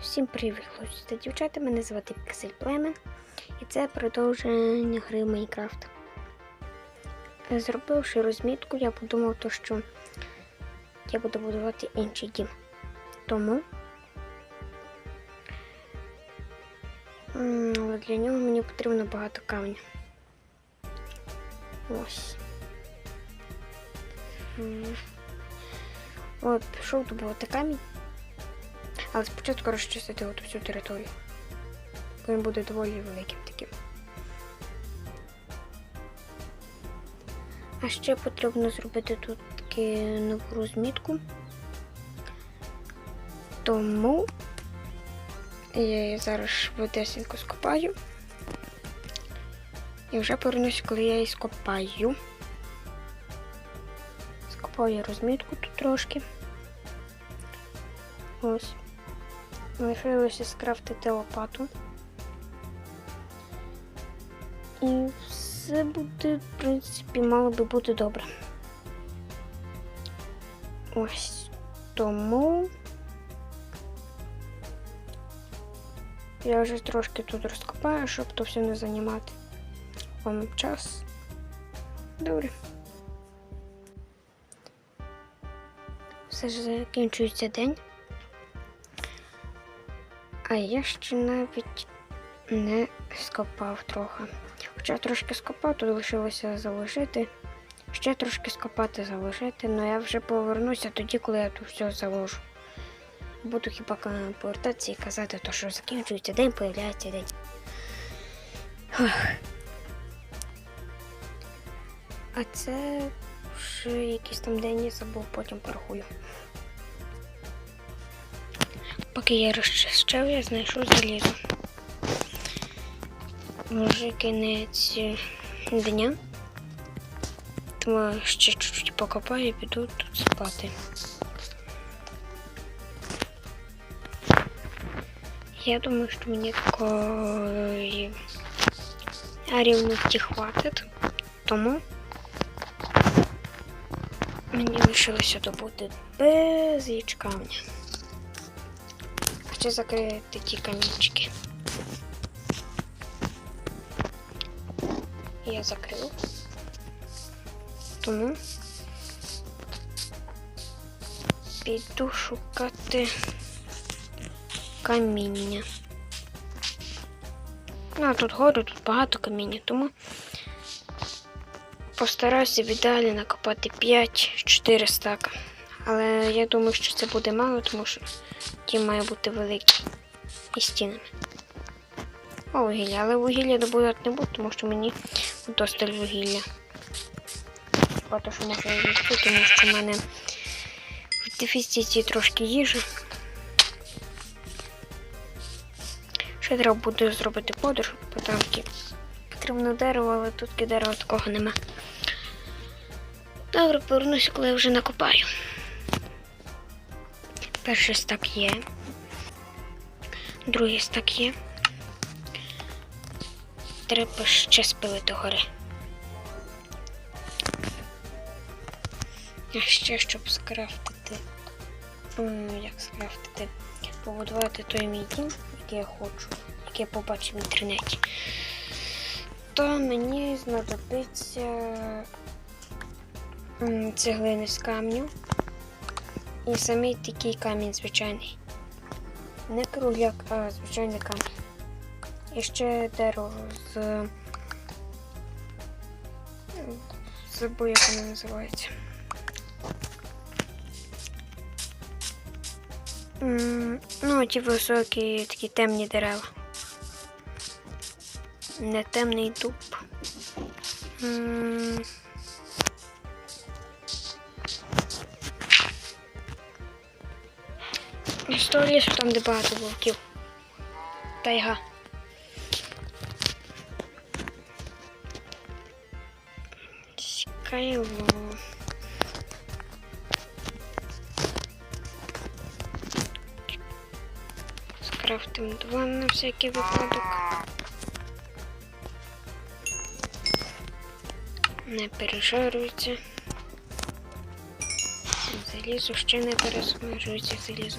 Всім привіт, хлопці та дівчата. Мене звати Піксель Племен і це продовження гри Майнкрафт. Зробивши розмітку, я подумав, то, що я буду будувати інший дім. Тому для нього мені потрібно багато камня. Ось. От, пішов добувати камінь. Але спочатку розчистити от всю територію. Він буде доволі великим таким. А ще потрібно зробити тут нову розмітку. Тому я її зараз швидесенько скопаю. І вже повернусь, коли я її скопаю. Скопаю розмітку тут трошки. Ось. Лишилося скрафтити лопату. І все буде, в принципі, мало би бути добре. Ось тому я вже трошки тут розкопаю, щоб то все не займати вам час. Добре. Все ж закінчується день. А я ще навіть не скопав трохи. Хоча трошки скопав, тут лишилося залишити. Ще трошки скопати, залишити, але я вже повернуся тоді, коли я тут все заложу. Буду хіба повертатися і казати, то, що закінчується день, появляється день. А це вже якийсь там день я забув, потім порахую. Поки я розчищав, я знайшов залізо. Може кінець е, дня. Тому ще чуть-чуть покопаю і піду тут спати. Я думаю, що мені такої рівності хватить. Тому мені лишилося добути безліч камня. Хочу закрити ті камінчики. Я закрив. Тому піду шукати каміння. Ну, а тут гору, тут багато каміння, тому постараюся в ідеалі накопати 5-4 стака. Але я думаю, що це буде мало, тому що ті має бути великі і стінами. О, вугілля, але вугілля добувати не буду, тому що мені досталь вугілля. Багато що можу їсти, тому що в мене в дефіциті трошки їжі. Ще треба буде зробити подорож, бо там таки потрібно дерево, але тут дерева такого нема. Добре, повернуся, коли я вже накопаю. Перший стак є. Другий стак є. Треба ще спилити гори. А ще щоб скрафтити. м, Як скрафтити? Побудувати той мій дім, який я хочу, який я побачив в інтернеті. То мені знадобиться цеглини з камню. І самий такий камінь звичайний. Не кругляк, а звичайний камінь. І ще дерево з. Забув, як воно називається. Ну, ті високі такі темні дерева. Не темний дуб. З того лісу там, де багато вовків. Тайга. Скайло. Скрафтим два на всякий випадок. Не пережарюється. Залізо ще не пересмажується залізо.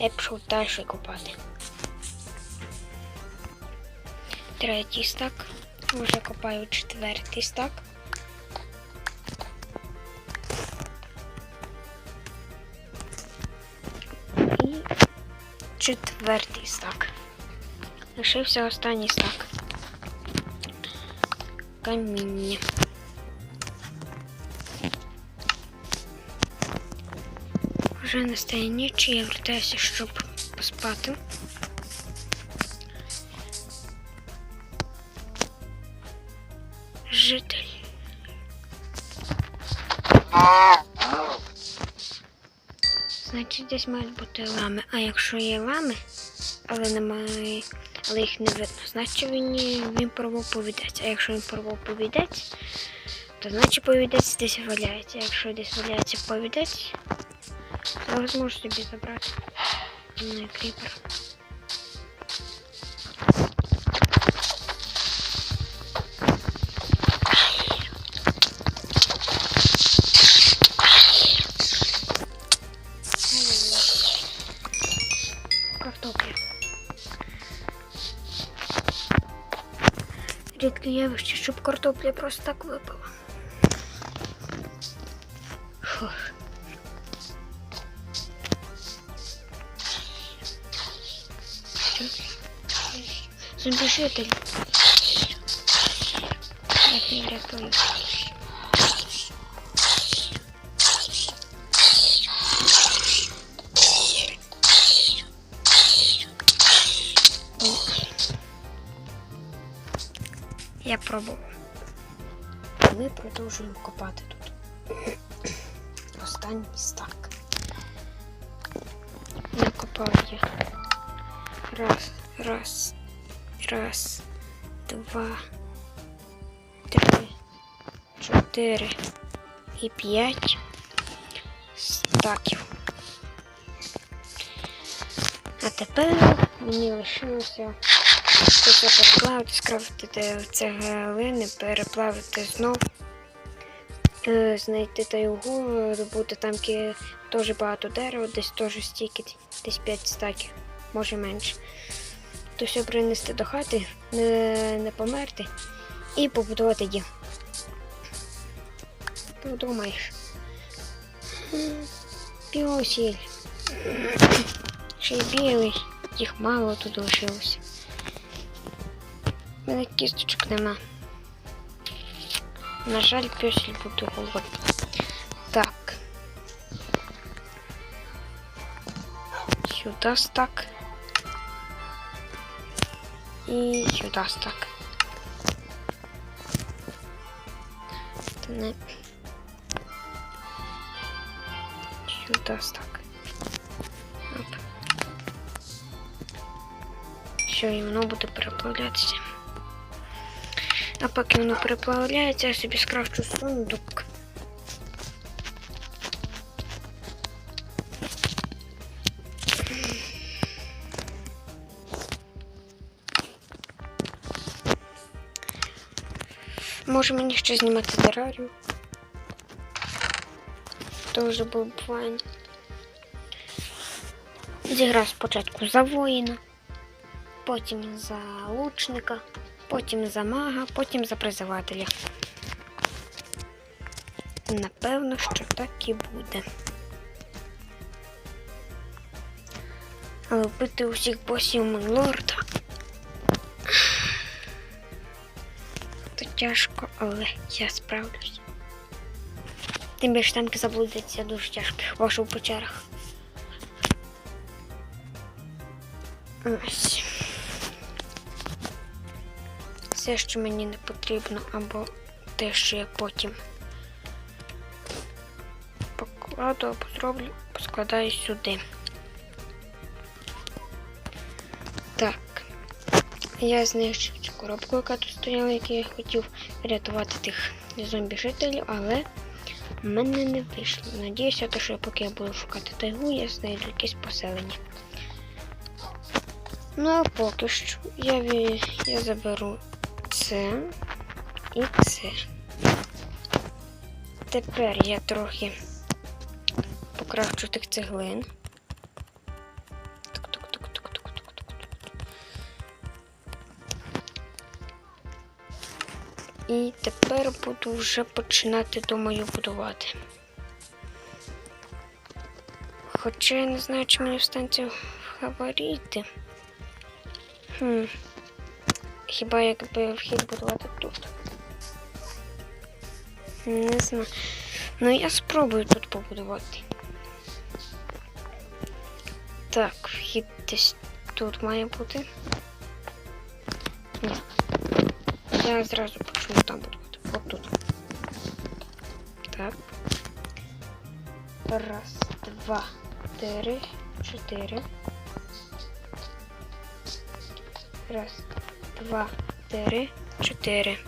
Я пішов далі копати. Третій стак. Вже копаю четвертий стак. І четвертий стак. Лишився останній стак. Каміння. Вже настає ніч, і я вертаюся, щоб поспати. Житель. Значить, десь мають бути лами. А якщо є лами, але немає, але їх не видно, значить він, він порвав повідець. А якщо він порвав повідець, то значить повідець десь валяється. Якщо десь валяється повідець, то його зможу собі забрати. Не кріпер. Картопля. Рідке явище, щоб картопля просто так випала. Зомбіжитель. Я не рятую. Я пробував. Ми продовжуємо копати тут. Останній стак. Накопав я. Раз, раз, раз, два, три, чотири і п'ять стаків. А тепер мені лишилося Це переплавити, скрафтити цеглини, переплавити знов, е, знайти тайгу, добути там теж багато дерева, десь теж стільки, десь 5 стаків, може менше. То все принести до хати, не, не померти і побудувати дім. Подумаєш. Піосіль. Ще й білий, їх мало тут лишилося. У мене кісточок нема. На жаль, пьосель буде голодний. Так. Сюди стак. І сюди стак. Та не. Сюди стак. Оп. Все, і воно буде переплавлятися. А поки воно переплавляється, я собі скрафчу сундук. Може мені ще знімати терарію. Тоже був файн. Зіграв спочатку за воїна, потім за лучника потім за мага, потім за призивателя. Напевно, що так і буде. Але вбити усіх босів Монлорда тяжко, але я справлюсь. Тим більше тамки заблудиться дуже тяжко, що в печерах. Ось все, що мені не потрібно, або те, що я потім покладу або зроблю, поскладаю сюди. Я знищив цю коробку, яка тут стояла, яку я хотів врятувати тих зомбі-жителів, але в мене не вийшло. Надіюся, то, що поки я буду шукати тайгу, я знайду якесь поселення. Ну а поки що я, я заберу це і це. Тепер я трохи покращу тих цеглин. І тепер буду вже починати, думаю, будувати. Хоча я не знаю, чи мені встанеться вхабаріти. Хм. Хіба якби вхід будувати тут? Не знаю. Ну я спробую тут побудувати. Так, вхід десь тут має бути. Ні. Я зразу почну там будувати. От тут. Так. Раз, два, три, чотири. Раз, два, три, чотири.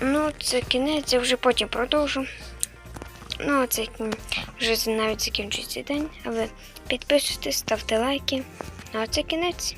Ну, це кінець, я вже потім продовжу. Ну, це вже навіть закінчується день, але підписуйтесь, ставте лайки. Ну, а це кінець.